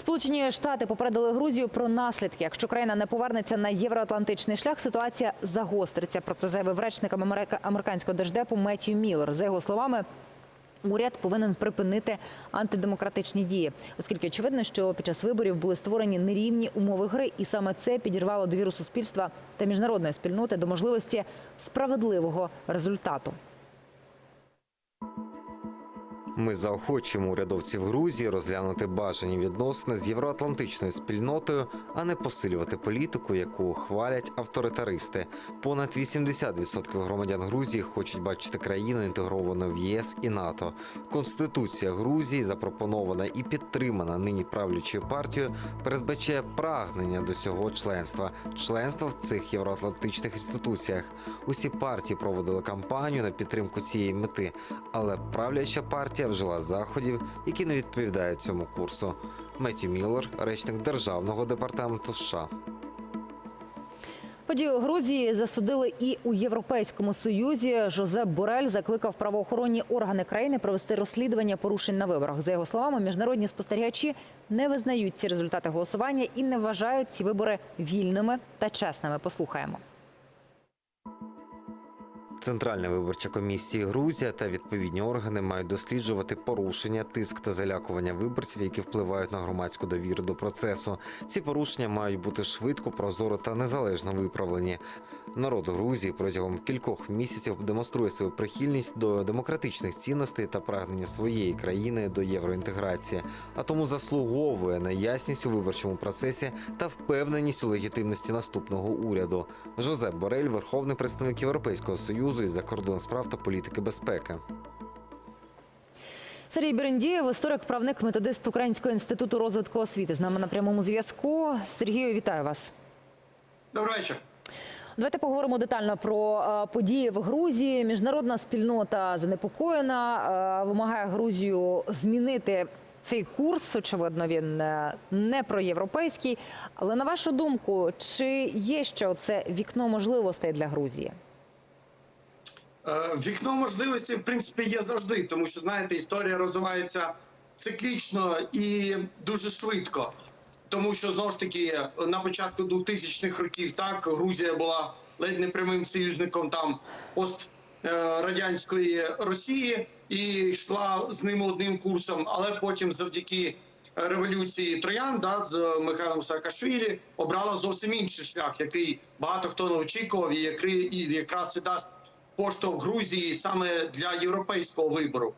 Сполучені Штати попередили Грузію про наслідки. Якщо країна не повернеться на євроатлантичний шлях, ситуація загостриться. Про це заявив речник Америка- американського держдепу Меттью Міллер. За його словами. Уряд повинен припинити антидемократичні дії, оскільки очевидно, що під час виборів були створені нерівні умови гри, і саме це підірвало довіру суспільства та міжнародної спільноти до можливості справедливого результату. Ми заохочуємо урядовців Грузії розглянути бажані відносини з євроатлантичною спільнотою, а не посилювати політику, яку хвалять авторитаристи. Понад 80% громадян Грузії хочуть бачити країну інтегрованою в ЄС і НАТО. Конституція Грузії, запропонована і підтримана нині правлячою партією, передбачає прагнення до цього членства, членства в цих євроатлантичних інституціях. Усі партії проводили кампанію на підтримку цієї мети, але правляча партія вжила заходів, які не відповідають цьому курсу. Меті Міллер, речник державного департаменту США. Подію Грузії засудили і у Європейському Союзі. Жозеп Борель закликав правоохоронні органи країни провести розслідування порушень на виборах. За його словами, міжнародні спостерігачі не визнають ці результати голосування і не вважають ці вибори вільними та чесними. Послухаємо. Центральна виборча комісія Грузія та відповідні органи мають досліджувати порушення, тиск та залякування виборців, які впливають на громадську довіру до процесу. Ці порушення мають бути швидко, прозоро та незалежно виправлені. Народ Грузії протягом кількох місяців демонструє свою прихильність до демократичних цінностей та прагнення своєї країни до євроінтеграції, а тому заслуговує на ясність у виборчому процесі та впевненість у легітимності наступного уряду. Жозеп Борель, верховний представник Європейського союзу із закордонних справ та політики безпеки. Сергій Берендієв, історик, правник, методист Українського інституту розвитку освіти. З нами на прямому зв'язку. Сергію, вітаю вас. Добрий вечір. Давайте поговоримо детально про е, події в Грузії. Міжнародна спільнота занепокоєна, е, вимагає Грузію змінити цей курс. Очевидно, він е, не проєвропейський. Але на вашу думку, чи є ще це вікно можливостей для Грузії? Е, Вікно можливості, в принципі, є завжди, тому що знаєте, історія розвивається циклічно і дуже швидко. Тому що знову ж таки на початку 2000-х років так Грузія була ледь не прямим союзником там пострадянської Росії і йшла з ними одним курсом, але потім завдяки революції Троян да, з Михайлом Саакашвілі обрала зовсім інший шлях, який багато хто не очікував, і який якраз і дасть поштовх Грузії саме для європейського вибору.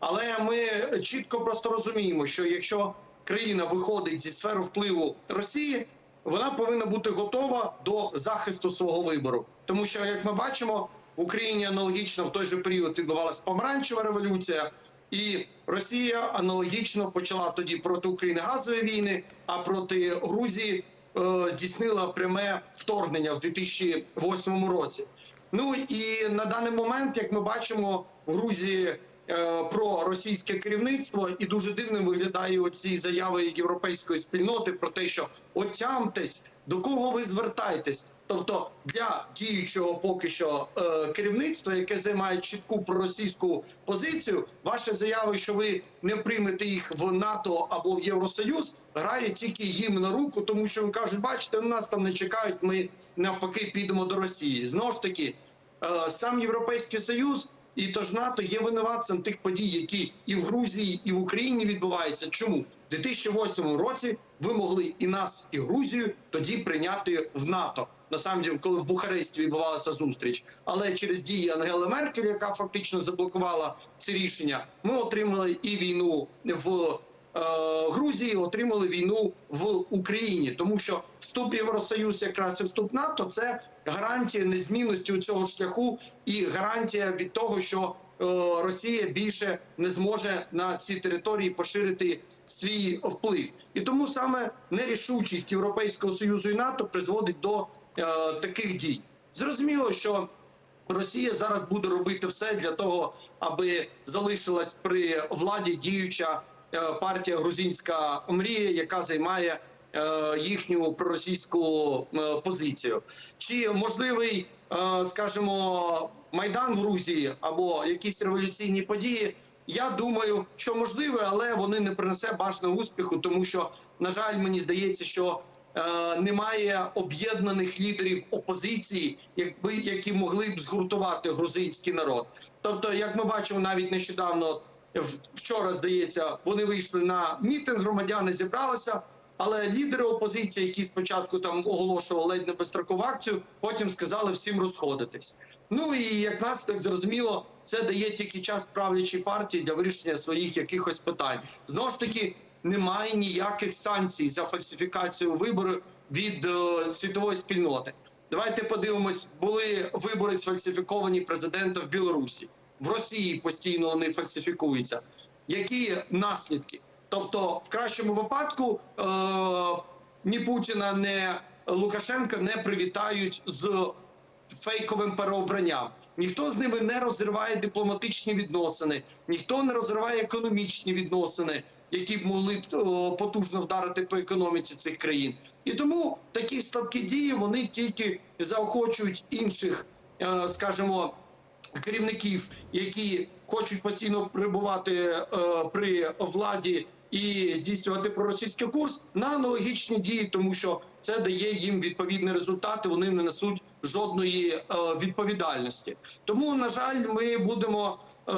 Але ми чітко просто розуміємо, що якщо країна виходить зі сфери впливу Росії, вона повинна бути готова до захисту свого вибору, тому що, як ми бачимо, в Україні аналогічно в той же період відбувалася помаранчева революція, і Росія аналогічно почала тоді проти України газові війни, а проти Грузії е, здійснила пряме вторгнення в 2008 році. Ну і на даний момент, як ми бачимо, в Грузії е, про російське керівництво, і дуже дивним виглядає оці заяви європейської спільноти про те, що отямтесь, до кого ви звертаєтесь. Тобто для діючого поки що е, керівництва, яке займає чітку проросійську позицію, ваші заяви, що ви не приймете їх в НАТО або в Євросоюз, грає тільки їм на руку, тому що вони кажуть, бачите, нас там не чекають. Ми навпаки підемо до Росії. Знову ж таки, е, сам Європейський Союз і тож НАТО є винуватцем тих подій, які і в Грузії, і в Україні відбуваються. Чому в 2008 році ви могли і нас, і Грузію тоді прийняти в НАТО? Насамді, коли в Бухаресті відбувалася зустріч, але через дії Ангели Меркель, яка фактично заблокувала ці рішення, ми отримали і війну в е, Грузії, отримали війну в Україні, тому що вступ в Євросоюз, якраз і вступ НАТО, це гарантія незмінності у цього шляху і гарантія від того, що Росія більше не зможе на ці території поширити свій вплив, і тому саме нерішучість Європейського союзу і НАТО призводить до е, таких дій. Зрозуміло, що Росія зараз буде робити все для того, аби залишилась при владі діюча е, партія Грузинська мрія, яка займає е, їхню проросійську е, позицію. Чи можливий, е, скажімо, майдан в Грузії або якісь революційні події? я думаю, що можливе, але вони не принесе бажаного успіху, тому що, на жаль, мені здається, що е, немає об'єднаних лідерів опозиції, якби які могли б згуртувати грузинський народ. Тобто, як ми бачимо, навіть нещодавно вчора здається, вони вийшли на мітинг, громадяни зібралися. Але лідери опозиції, які спочатку там оголошували ледь не безстрокову акцію, потім сказали всім розходитись. Ну і як наслідок, зрозуміло, це дає тільки час правлячій партії для вирішення своїх якихось питань. Знову ж таки, немає ніяких санкцій за фальсифікацію виборів від е, світової спільноти. Давайте подивимось, були вибори сфальсифіковані президента в Білорусі. В Росії постійно вони фальсифікуються. Які наслідки? Тобто, в кращому випадку е, ні Путіна, ні Лукашенка не привітають з фейковим переобранням. Ніхто з ними не розриває дипломатичні відносини, ніхто не розриває економічні відносини, які б могли б о, потужно вдарити по економіці цих країн. І тому такі слабкі дії вони тільки заохочують інших, е, скажімо, керівників, які хочуть постійно перебувати е, при владі і здійснювати проросійський курс на аналогічні дії, тому що це дає їм відповідні результати. Вони не несуть жодної е, відповідальності. Тому, на жаль, ми будемо е,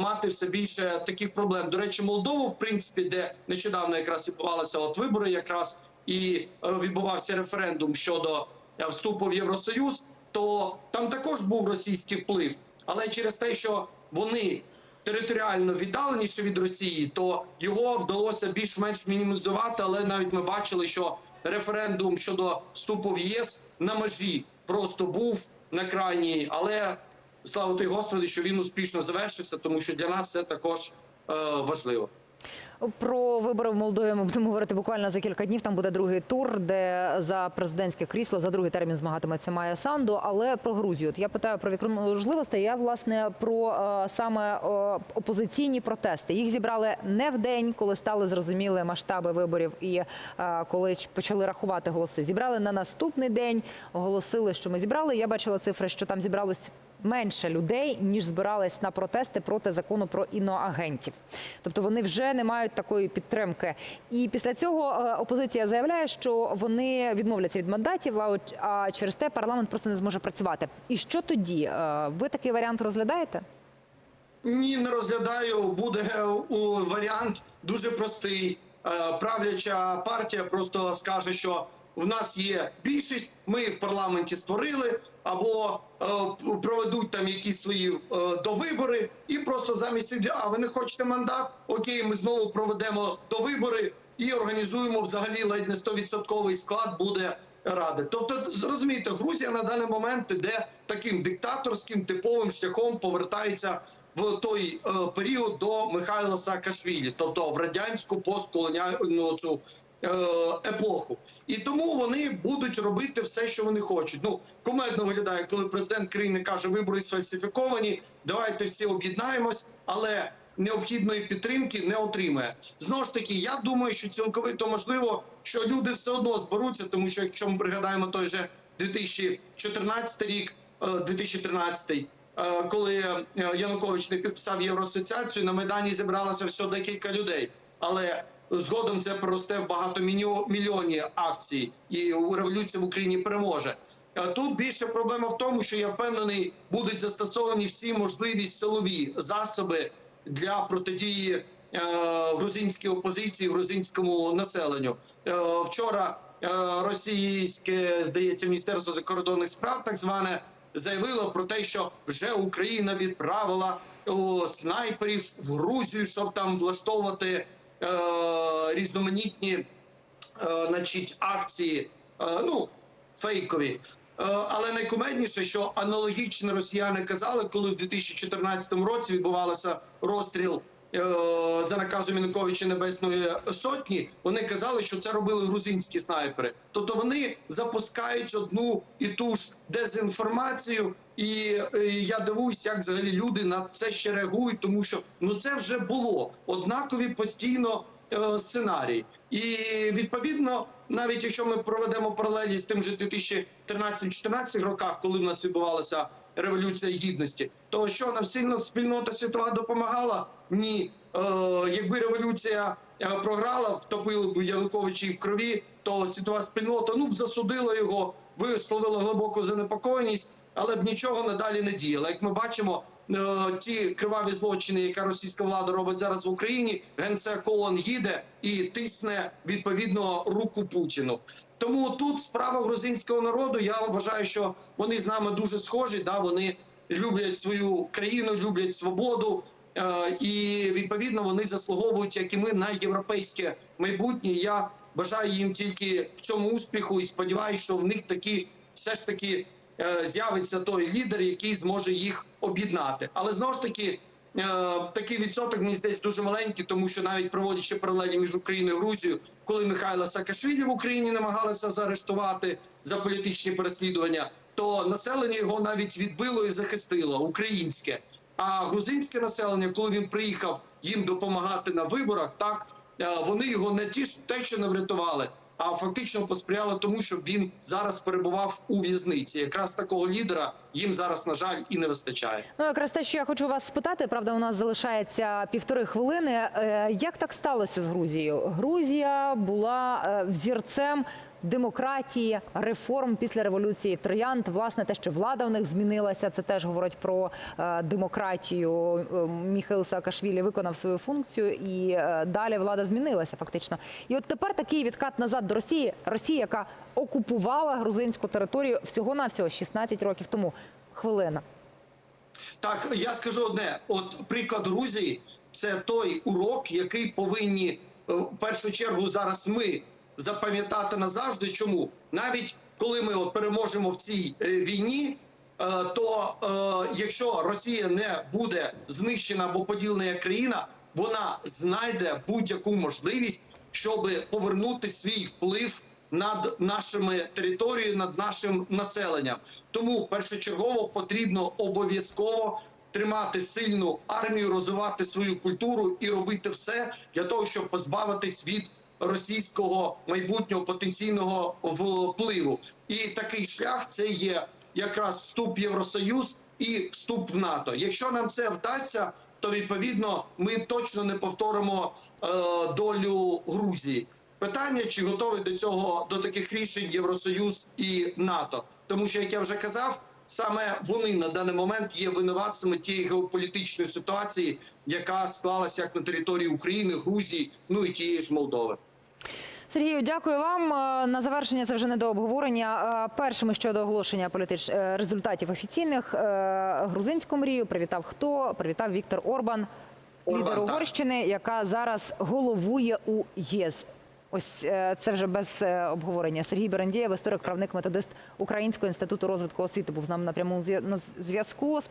мати все більше таких проблем. До речі, Молдову, в принципі, де нещодавно якраз відбувалися от вибори, якраз і відбувався референдум щодо вступу в Євросоюз, то там також був російський вплив, але через те, що вони територіально віддаленіше від Росії, то його вдалося більш-менш мінімізувати. Але навіть ми бачили, що референдум щодо вступу в ЄС на межі просто був на крайній, але слава тобі Господи, що він успішно завершився, тому що для нас це також е, важливо. Про вибори в Молдові ми будемо говорити буквально за кілька днів. Там буде другий тур, де за президентське крісло за другий термін змагатиметься Майя Санду. Але про Грузію. От я питаю про вікно. Я власне про е, саме е, опозиційні протести. Їх зібрали не в день, коли стали зрозуміли масштаби виборів, і е, коли почали рахувати голоси. Зібрали на наступний день. Оголосили, що ми зібрали. Я бачила цифри, що там зібралось менше людей ніж збирались на протести проти закону про іноагентів. Тобто вони вже не мають такої підтримки. І після цього е, опозиція заявляє, що вони відмовляться від мандатів, а через те парламент просто не зможе працювати. І що тоді? Е, Ви такий варіант розглядаєте? Ні, не розглядаю. Буде е, варіант дуже простий. Правляча партія просто скаже, що в нас є більшість, ми в парламенті створили, або е, проведуть там якісь свої е, довибори, і просто замість а ви не хочете мандат? Окей, ми знову проведемо довибори і організуємо взагалі ледь не 100% склад буде ради. Тобто, зрозумієте, Грузія на даний момент іде таким диктаторським типовим шляхом повертається в той е, період до Михайла Саакашвілі, тобто в радянську постколоніальну цю епоху. І тому вони будуть робити все, що вони хочуть. Ну комедно виглядає, коли президент країни каже, вибори сфальсифіковані, давайте всі об'єднаємось, але необхідної підтримки не отримає. Знову ж таки, я думаю, що цілковито можливо, що люди все одно зберуться, тому що якщо ми пригадаємо той же 2014 рік, е, 2013, е, коли е, Янукович не підписав євроасоціацію, на майдані зібралося всього декілька людей, але згодом це проросте в багатомільйонні акції, і революція в Україні переможе. Тут більше проблема в тому, що я впевнений, будуть застосовані всі можливі силові засоби для протидії е, грузинській опозиції, грузинському населенню. Е, Вчора е, російське здається міністерство закордонних справ, так зване, заявило про те, що вже Україна відправила о, снайперів в Грузію, щоб там влаштовувати е, різноманітні е, значить, акції, е, ну фейкові. Е, Але найкумедніше, що аналогічно росіяни казали, коли в 2014 році відбувався розстріл е, за наказом Януковича Небесної Сотні, вони казали, що це робили грузинські снайпери. Тобто вони запускають одну і ту ж дезінформацію. І е, я дивуюсь, як взагалі люди на це ще реагують, тому що ну це вже було однакові постійно е, сценарії. І відповідно, навіть якщо ми проведемо паралелі з тим же 2013-2014 роках, коли в нас відбувалася революція гідності, то що нам сильно спільнота світова допомагала? ні. Е, якби революція е, програла, втопили б Януковичі в крові, то світова спільнота ну б засудила його, висловила глибоку занепокоєність, але б нічого надалі не діяла. Як ми бачимо, е, ті криваві злочини, яка російська влада робить зараз в Україні, генсек ООН їде і тисне відповідно руку Путіну. Тому тут справа грузинського народу. Я вважаю, що вони з нами дуже схожі. Да, вони люблять свою країну, люблять свободу. Е, І відповідно вони заслуговують, як і ми, на європейське майбутнє. Я бажаю їм тільки в цьому успіху і сподіваюся, що в них таки все ж таки з'явиться той лідер, який зможе їх об'єднати. Але знову ж таки. е, Такий відсоток мені здається дуже маленький, тому що навіть проводячи паралелі між Україною і Грузією, коли Михайла Саакашвілі в Україні намагалися заарештувати за політичні переслідування, то населення його навіть відбило і захистило українське. А грузинське населення, коли він приїхав їм допомагати на виборах, так е, вони його не ті те, що не врятували, а фактично посприяли тому, щоб він зараз перебував у в'язниці. Якраз такого лідера їм зараз на жаль і не вистачає. Ну, якраз те, що я хочу вас спитати, правда, у нас залишається півтори хвилини. Е, Як так сталося з Грузією? Грузія була е, взірцем демократії, реформ після революції троянд. Власне, те, що влада у них змінилася, це теж говорить про е, демократію. Е, Міхаил Саакашвілі виконав свою функцію, і е, далі влада змінилася фактично. І от тепер такий відкат назад до Росії. Росія, яка окупувала грузинську територію всього навсього 16 років тому. Хвилина. Так, я скажу одне: от приклад Грузії це той урок, який повинні в першу чергу зараз ми запам'ятати назавжди. Чому навіть коли ми от переможемо в цій е, війні, е, то е, якщо Росія не буде знищена або поділена як країна, вона знайде будь-яку можливість, щоб повернути свій вплив над нашими територією, над нашим населенням. Тому першочергово потрібно обов'язково тримати сильну армію, розвивати свою культуру і робити все для того, щоб позбавитись від російського майбутнього потенційного впливу. І такий шлях це є якраз вступ в Євросоюз і вступ в НАТО. Якщо нам це вдасться, то відповідно ми точно не повторимо е, долю Грузії. Питання, чи готові до цього до таких рішень Євросоюз і НАТО, тому що як я вже казав, саме вони на даний момент є винуватцями тієї геополітичної ситуації, яка склалася як на території України, Грузії, ну і тієї ж Молдови. Сергію, дякую вам. Е, На завершення це вже не до обговорення. Е, Першими щодо оголошення політич... е, результатів офіційних грузинську мрію привітав хто? Привітав Віктор Орбан, Орбан, лідер. Угорщини, яка зараз головує у ЄС. Ось це вже без обговорення. Сергій Берендєєв, історик, правник, методист Українського інституту розвитку освіти, був з нами на прямому зв'язку.